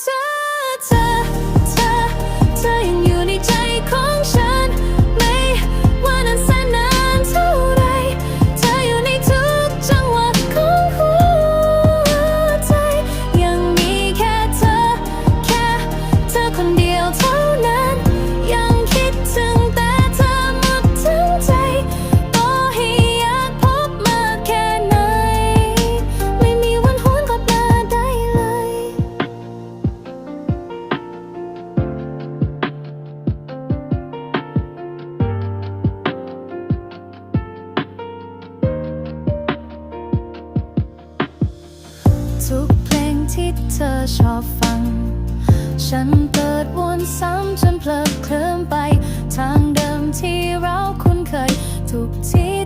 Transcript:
เธอเธอเธอเธอยังอยู่ในใจของฉัน ไม่ว่านานแสนนานเท่าไรเธออยู่ในทุกจังหวะของหัวใจ ยังมีแค่เธอ แค่เธอคนเดียวเท่า ทุกเพลงที่เธอชอบฟัง ฉันเปิดวนซ้ำจนเพลิดเคลิ้มไป ทางเดิมที่เราคุ้นเคยทุกที่